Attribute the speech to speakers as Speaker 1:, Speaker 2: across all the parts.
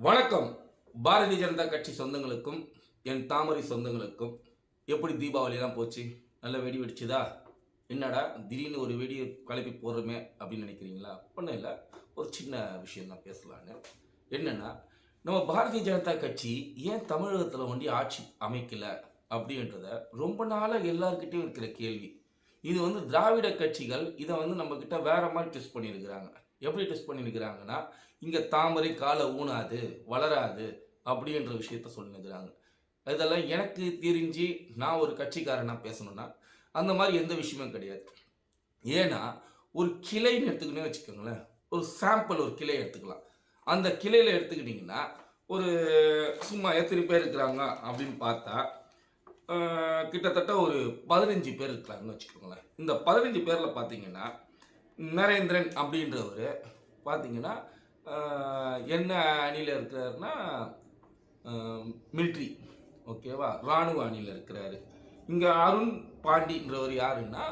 Speaker 1: வணக்கம். பாரதிய ஜனதா கட்சி சொந்தங்களுக்கும் என் தாமரை சொந்தங்களுக்கும். எப்படி தீபாவளிலாம் போச்சு? நல்லா வெடி வெடிச்சுதா? என்னடா திடீர்னு ஒரு வெடி கலப்பி போடுறோமே அப்படின்னு நினைக்கிறீங்களா? ஒன்றும் இல்லை. ஒரு சின்ன விஷயம் தான் பேசலான்னு. என்னென்னா நம்ம பாரதிய ஜனதா கட்சி ஏன் தமிழகத்தில் வண்டி ஆட்சி அமைக்கலை அப்படின்றத ரொம்ப நாளாக எல்லாருக்கிட்டையும் இருக்கிற கேள்வி. இது வந்து திராவிட கட்சிகள் இதை வந்து நம்மக்கிட்ட வேற மாதிரி டெஸ்ட் பண்ணியிருக்கிறாங்க. எப்படி டெஸ்ட் பண்ணியிருக்கிறாங்கன்னா இங்கே தாமரை காலை ஊனாது வளராது அப்படின்ற விஷயத்த சொல்லினுக்கிறாங்க இதெல்லாம் எனக்கு தெரிஞ்சு நான் ஒரு கட்சிக்காரனாக பேசணும்னா அந்த மாதிரி எந்த விஷயமும் கிடையாது. ஏன்னா ஒரு கிளைன்னு எடுத்துக்கினே வச்சுக்கோங்களேன். ஒரு சாம்பிள் ஒரு கிளை எடுத்துக்கலாம். அந்த கிளையில் எடுத்துக்கிட்டிங்கன்னா ஒரு சும்மா எத்தனை பேர் இருக்கிறாங்க அப்படின்னு பார்த்தா கிட்டத்தட்ட ஒரு பதினஞ்சு பேர் இருக்கிறாங்கன்னு வச்சுக்கோங்களேன். இந்த பதினஞ்சு பேரில் பார்த்தீங்கன்னா நரேந்திரன் அப்படின்றவர் பார்த்தீங்கன்னா என்ன அணியில் இருக்கிறாருன்னா மிலிட்ரி. ஓகேவா? இராணுவ அணியில் இருக்கிறாரு. இங்கே அருண் பாண்டின்றவர் யாருன்னா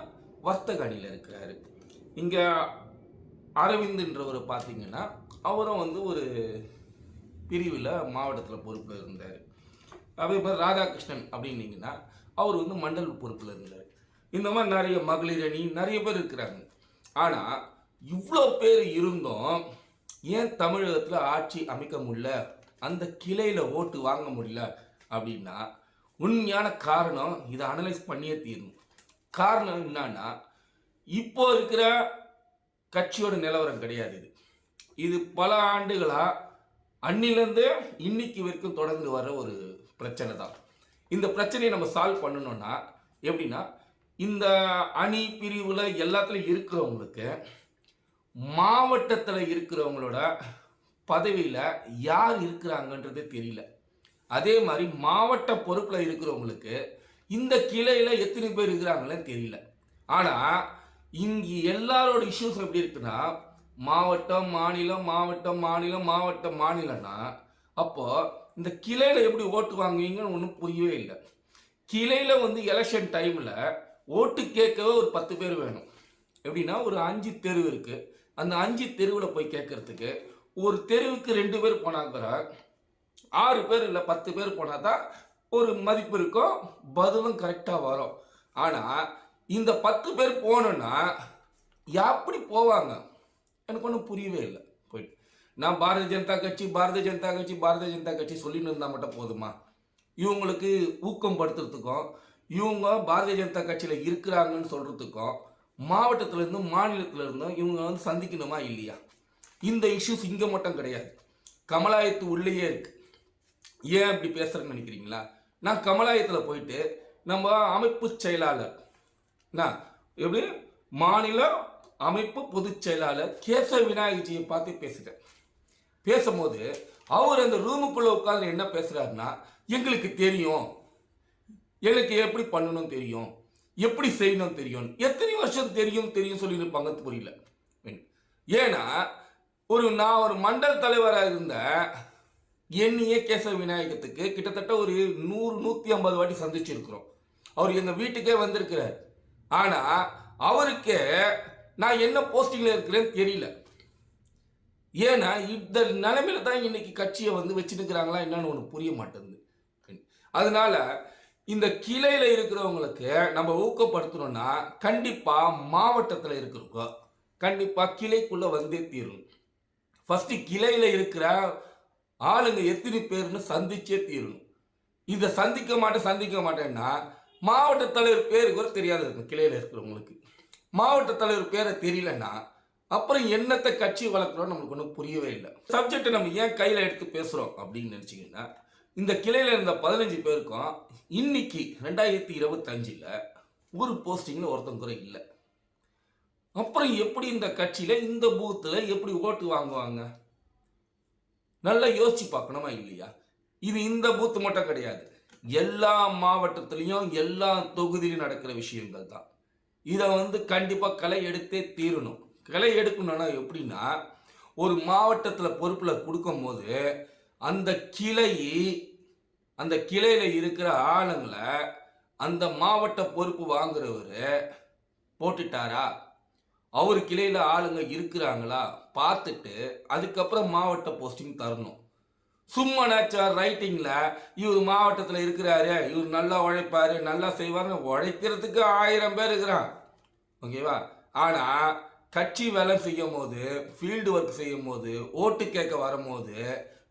Speaker 1: வர்த்தக அணியில் இருக்கிறாரு. இங்கே அரவிந்த்ன்றவர் பார்த்தீங்கன்னா அவரும் வந்து ஒரு பிரிவில் மாவட்டத்தில் பொறுப்பில் இருந்தார். அதே மாதிரி ராதாகிருஷ்ணன் அப்படின்னீங்கன்னா அவர் வந்து மண்டல் பொறுப்பில் இருந்தார். இந்த மாதிரி நிறைய மகளிர் அணி நிறைய பேர் இருக்கிறாங்க. ஆனால் இவ்வளோ பேர் இருந்தும் ஏன் தமிழகத்தில் ஆட்சி அமைக்க முடியல? அந்த கிளையில் ஓட்டு வாங்க முடியல அப்படின்னா உண்மையான காரணம் இதை அனலைஸ் பண்ணியே தீரணும். காரணம் என்னன்னா இப்போ இருக்கிற கட்சியோட நிலவரம் கிடையாது இது. இது பல ஆண்டுகளாக அன்னிலேருந்து இன்னைக்கு வரைக்கும் தொடர்ந்து வர ஒரு பிரச்சனை தான் இந்த பிரச்சனையை நம்ம சால்வ் பண்ணணும்னா எப்படின்னா இந்த அணி பிரிவில் எல்லாத்துலையும் இருக்கிறவங்களுக்கு மாவட்டத்தில் இருக்கிறவங்களோட பதவியில் யார் இருக்கிறாங்கன்றதே தெரியல. அதே மாதிரி மாவட்ட பொறுப்பில் இருக்கிறவங்களுக்கு இந்த கிளையில் எத்தனை பேர் இருக்கிறாங்களே தெரியல. ஆனால் இங்கே எல்லாரோட இஷ்யூஸ் எப்படி இருக்குன்னா மாவட்டம் மாநிலம் மாவட்டம் மாநிலம் மாவட்டம் மாநிலம்னா அப்போது இந்த கிளையில் எப்படி ஓட்டு வாங்குவீங்கன்னு ஒன்றும் புரியவே இல்லை. கிளையில் வந்து எலெக்ஷன் டைமில் ஓட்டு கேட்கவே ஒரு பத்து பேர் வேணும். எப்படின்னா ஒரு அஞ்சு தெருவு இருக்கு. அந்த அஞ்சு தெருவில் போய் கேட்கறதுக்கு ஒரு தெருவுக்கு ரெண்டு பேர் போனாக்கிற ஆறு பேர் இல்லை பத்து பேர் போனால் தான் ஒரு மதிப்பு இருக்கும் பதிலும் கரெக்டாக வரும். ஆனால் இந்த பத்து பேர் போனோன்னா எப்படி போவாங்க? எனக்கு ஒன்றும் புரியவே இல்லை. போயிட்டு நான் பாரதிய ஜனதா கட்சி பாரதிய ஜனதா கட்சி பாரதிய ஜனதா கட்சி சொல்லின்னு இருந்தால் மட்டும் போதுமா? இவங்களுக்கு ஊக்கம் படுத்துறதுக்கும் இவங்க பாரதிய ஜனதா கட்சியில் இருக்கிறாங்கன்னு சொல்கிறதுக்கும் மாவட்டத்துல மாநிலத்திலேருந்தும் இவங்க வந்து சந்திக்கணுமா இல்லையா? இந்த இஷ்யூஸ் இங்கே மட்டும் கிடையாது. கமலாயத்து உள்ளேயே இருக்கு. ஏன் அப்படி பேசுகிறேன்னு நினைக்கிறீங்களா? நான் கமலாயத்தில் போயிட்டு நம்ம அமைப்பு செயலாளர் நான் எப்படி? மாநில அமைப்பு பொதுச் செயலாளர் கேசவ விநாயகஜியை பார்த்து பேசிட்டேன். பேசும்போது அவர் அந்த ரூமுக்குள்ளே உட்காந்து என்ன பேசுகிறாருன்னா எங்களுக்கு தெரியும். எனக்கு எப்படி பண்ணணும் தெரியும்? எப்படி செய்யணும் தெரியும்? எத்தனை வருஷம் தெரியும் தெரியும் சொல்லி இருப்பாங்க புரியல. ஏன்னா ஒரு நான் ஒரு மண்டல் தலைவராக இருந்த என்னையே கேசவ விநாயகத்துக்கு கிட்டத்தட்ட ஒரு நூறு நூற்றி ஐம்பது வாட்டி சந்திச்சிருக்கிறோம். அவர் எங்கள் வீட்டுக்கே வந்திருக்கிறார். ஆனால் அவருக்கு நான் என்ன போஸ்டிங்கில் இருக்கிறேன்னு தெரியல. ஏன்னா இந்த நிலைமையில தான் இன்னைக்கு கட்சியை வந்து வச்சுருக்கிறாங்களா என்னன்னு ஒன்று புரிய மாட்டேங்குது. அதனால இந்த கிளையில இருக்கிறவங்களுக்கு நம்ம ஊக்கப்படுத்தணும்னா கண்டிப்பா மாவட்டத்தில் இருக்கிறவங்க கண்டிப்பா கிளைக்குள்ள வந்தே தீரும் ஃபர்ஸ்ட் கிளையில இருக்கிற ஆளுங்க எத்தனை பேர்னு சந்திச்சே தீரணும். இதை சந்திக்க மாட்டேன் சந்திக்க மாட்டேன்னா மாவட்ட தலைவர் பேரு கூட தெரியாது இருக்கும் கிளையில இருக்கிறவங்களுக்கு. மாவட்ட தலைவர் பேரை தெரியலன்னா அப்புறம் என்னத்தை கட்சி வளர்க்குறோம் நம்மளுக்கு ஒன்றும் புரியவே இல்லை. சப்ஜெக்டை நம்ம ஏன் கையில் எடுத்து பேசுகிறோம் அப்படின்னு நினச்சிங்கன்னா இந்த கிளையில் இருந்த பதினஞ்சு பேருக்கும் இன்னைக்கு ரெண்டாயிரத்தி இருபத்தஞ்சில் ஒரு போஸ்டிங்கில் ஒருத்தங்க கூட இல்லை. அப்புறம் எப்படி இந்த கட்சியில் இந்த பூத்தில் எப்படி ஓட்டு வாங்குவாங்க? நல்லா யோசிச்சு பார்க்கணுமா இல்லையா? இது இந்த பூத்து மட்டும் கிடையாது. எல்லா மாவட்டத்திலையும் எல்லா தொகுதியிலும் நடக்கிற விஷயங்கள் தான். இதை வந்து கண்டிப்பாக களை எடுத்தே தீரணும். களை எடுக்கணும்னா எப்படின்னா ஒரு மாவட்டத்தில் பொறுப்பில் கொடுக்கும் போது அந்த கிளை அந்த கிளையில் இருக்கிற ஆளுங்களை அந்த மாவட்ட பொறுப்பு வாங்குறவர் போட்டுட்டாரா? அவர் கிளையில் ஆளுங்க இருக்கிறாங்களா? பார்த்துட்டு அதுக்கப்புறம் மாவட்ட போஸ்டிங் தரணும். சும்மா நேச்சார் ரைட்டிங்கில் இவர் மாவட்டத்தில் இருக்கிறாரு இவர் நல்லா உழைப்பார் நல்லா செய்வாருன்னு உழைக்கிறதுக்கு ஆயிரம் பேர் இருக்கிறான். ஓகேவா ஆனால் கட்சி வேலை செய்யும் போது ஃபீல்டு ஒர்க் செய்யும் போது ஓட்டு கேட்க வரும்போது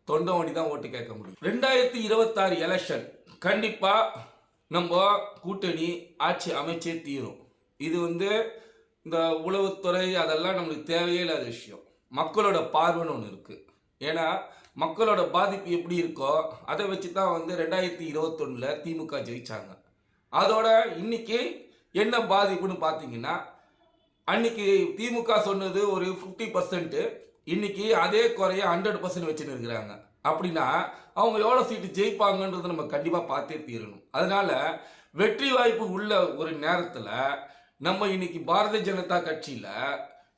Speaker 1: தொண்டை வண்டி தான் ஓட்டு கேட்க முடியும். ரெண்டாயிரத்தி இருபத்தாறு எலெக்ஷன் கண்டிப்பாக நம்ம கூட்டணி ஆட்சி அமைச்சே தீரும். இது வந்து இந்த உளவுத்துறை அதெல்லாம் நம்மளுக்கு தேவையே இல்லாத விஷயம். மக்களோட பார்வைன்னு ஒன்று இருக்குது ஏன்னா மக்களோட பாதிப்பு எப்படி இருக்கோ அதை வச்சு தான் வந்து ரெண்டாயிரத்தி இருபத்தொன்னில் திமுக ஜெயிச்சாங்க. அதோட இன்னைக்கு என்ன பாதிப்புன்னு பார்த்தீங்கன்னா அன்னைக்கு திமுக சொன்னது ஒரு ஃபிஃப்டி பர்சன்ட் இன்னைக்கு அதே குறைய ஹண்ட்ரட் பர்சன்ட் வச்சுன்னு இருக்கிறாங்க. அப்படின்னா அவங்க எவ்வளோ சீட்டு ஜெயிப்பாங்கன்றதை நம்ம கண்டிப்பாக பார்த்தே தீரணும். அதனால வெற்றி வாய்ப்பு உள்ள ஒரு நேரத்தில் நம்ம இன்னைக்கு பாரதிய ஜனதா கட்சியில்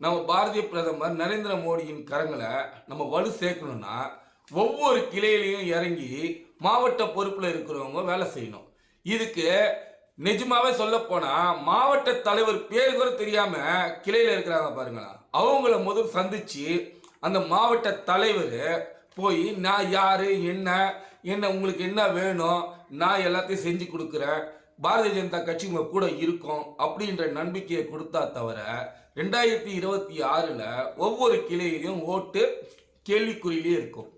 Speaker 1: நம்ம பாரதிய பிரதமர் நரேந்திர மோடியின் கரங்களை நம்ம வலு சேர்க்கணும்னா ஒவ்வொரு கிளையிலையும் இறங்கி மாவட்ட பொறுப்பில் இருக்கிறவங்க வேலை செய்யணும். இதுக்கு நிஜமாவே சொல்ல போனா மாவட்ட தலைவர் பேர் கூட தெரியாம கிளையில இருக்கிறாங்க பாருங்களா அவங்கள முதல் சந்திச்சு அந்த மாவட்ட தலைவர் போய் நான் யாரு என்ன என்ன உங்களுக்கு என்ன வேணும் நான் எல்லாத்தையும் செஞ்சு கொடுக்குறேன். பாரதிய ஜனதா கட்சி உங்க கூட இருக்கும் அப்படின்ற நம்பிக்கையை கொடுத்தா தவிர ரெண்டாயிரத்தி இருபத்தி ஆறுல ஒவ்வொரு கிளையிலையும் ஓட்டு கேள்விக்குறியிலே இருக்கும்.